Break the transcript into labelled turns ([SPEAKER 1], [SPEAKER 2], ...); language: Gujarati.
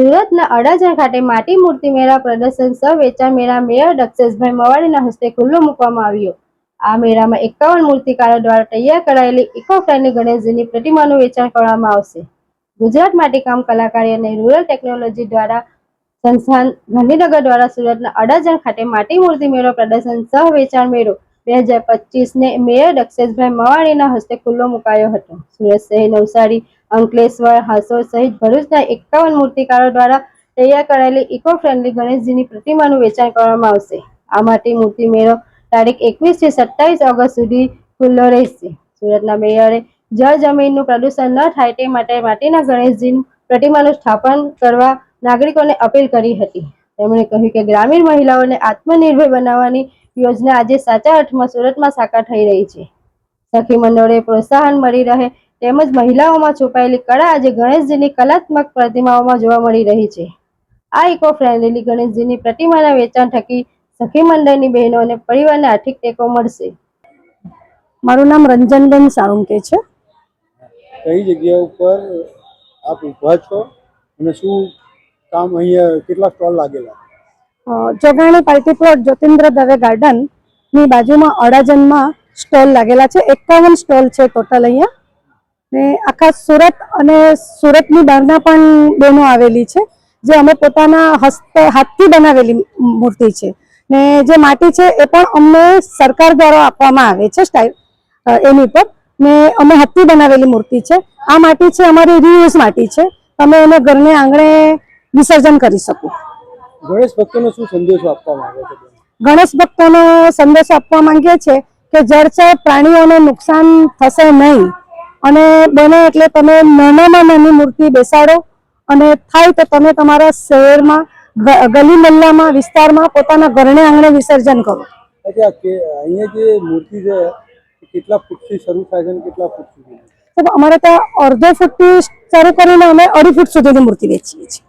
[SPEAKER 1] સુરતના અડાજણ ખાતે માટી મૂર્તિ મેળા પ્રદર્શન સહ વેચાણ મેળા મેયર દક્ષેશભાઈ મવાડીના હસ્તે ખુલ્લો મૂકવામાં આવ્યો. આ મેળામાં એકાવન મૂર્તિકારો દ્વારા તૈયાર કરાયેલી ઇકો ફ્રેન્ડલી ગણેશજીની પ્રતિમાનું વેચાણ કરવામાં આવશે. ગુજરાત માટીકામ કલાકારી અને રૂરલ ટેકનોલોજી દ્વારા સંસ્થાન ગાંધીનગર દ્વારા સુરતના અડાજણ ખાતે માટી મૂર્તિ મેળો પ્રદર્શન સહ વેચાણ મેળો બે હજાર પચીસ ને મેયર દક્ષેશભાઈ મવાણીના હસ્તે ખુલ્લો મુકાયો હતો. સુરત શહેર નવસારી અંકલેશ્વર હાસોર સહિત ભરૂચના એકાવન મૂર્તિકારો દ્વારા તૈયાર કરાયેલી ઇકો ફ્રેન્ડલી ગણેશજીની પ્રતિમાનું વેચાણ કરવામાં આવશે. આ માટે મૂર્તિ મેળો તારીખ એકવીસથી સત્તાવીસ ઓગસ્ટ સુધી ખુલ્લો રહેશે. સુરતના મેયરે જળ જમીનનું પ્રદૂષણ ન થાય તે માટે માટીના ગણેશજીનું પ્રતિમાનું સ્થાપન કરવા નાગરિકોને અપીલ કરી હતી. તેમણે કહ્યું કે ગ્રામીણ મહિલાઓને આત્મનિર્ભર બનાવવાની યોજના આજે સાચા અર્થમાં સુરતમાં સાકાર થઈ રહી છે. સખી મંડળે પ્રોત્સાહન મળી રહે તેમજ મહિલાઓમાં છુપાયેલી કળા આજે ગણેશજીની કલાત્મક પ્રતિમાઓમાં જોવા મળી રહી છે. આ ઇકો ફ્રેન્ડલી ગણેશજીની પ્રતિમાના વેચાણ થકી સખી મંડળની બહેનો અને પરિવારને આર્થિક ટેકો મળશે.
[SPEAKER 2] મારું નામ રંજનબેન સાળુંકે છે.
[SPEAKER 3] કઈ જગ્યા ઉપર આપ ઊભા છો અને શું કામ અહીંયા કેટલા સ્ટોલ લાગેલા?
[SPEAKER 2] અ, જોગાણી પાર્ટી પ્લોટ જ્યોતિન્દ્ર દવે ગાર્ડનની બાજુમાં અડાજનમાં સ્ટોલ લાગેલા છે. એકાવન સ્ટોલ છે ટોટલ અહીંયા. ને આખા સુરત અને સુરતની બહારના પણ બહેનો આવેલી છે જે અમે પોતાના હસ્ત હાથથી બનાવેલી મૂર્તિ છે. ને જે માટી છે એ પણ અમને સરકાર દ્વારા આપવામાં આવે છે સ્ટાઇલ એની પર ને અમે હાથથી બનાવેલી મૂર્તિ છે. આ માટી છે અમારી રીયુઝ માટી છે. તમે એને ઘરને આંગણે વિસર્જન કરી શકો.
[SPEAKER 3] ગણેશ ભક્તોનો શું સંદેશો આપવા માંગે છે?
[SPEAKER 2] ગણેશ ભક્તોનો સંદેશો આપવા માંગીએ છીએ કે જળચર પ્રાણીઓને નુકસાન થશે નહીં. અને બને એટલે તમે નાનામાં નાની મૂર્તિ બેસાડો અને થાય તો તમે તમારા શહેરમાં ગલી મલ્લામાં વિસ્તારમાં પોતાના ઘરને આંગણે વિસર્જન કરો.
[SPEAKER 3] અચ્છા કે અહીંયા જે મૂર્તિ છે કેટલા ફૂટથી શરૂ થાય છે અને કેટલા ફૂટ સુધી
[SPEAKER 2] અમારે ત્યાં અડધો ફૂટથી શરૂ કરીને અમે અઢી ફૂટ સુધીની મૂર્તિ વેચીએ છીએ.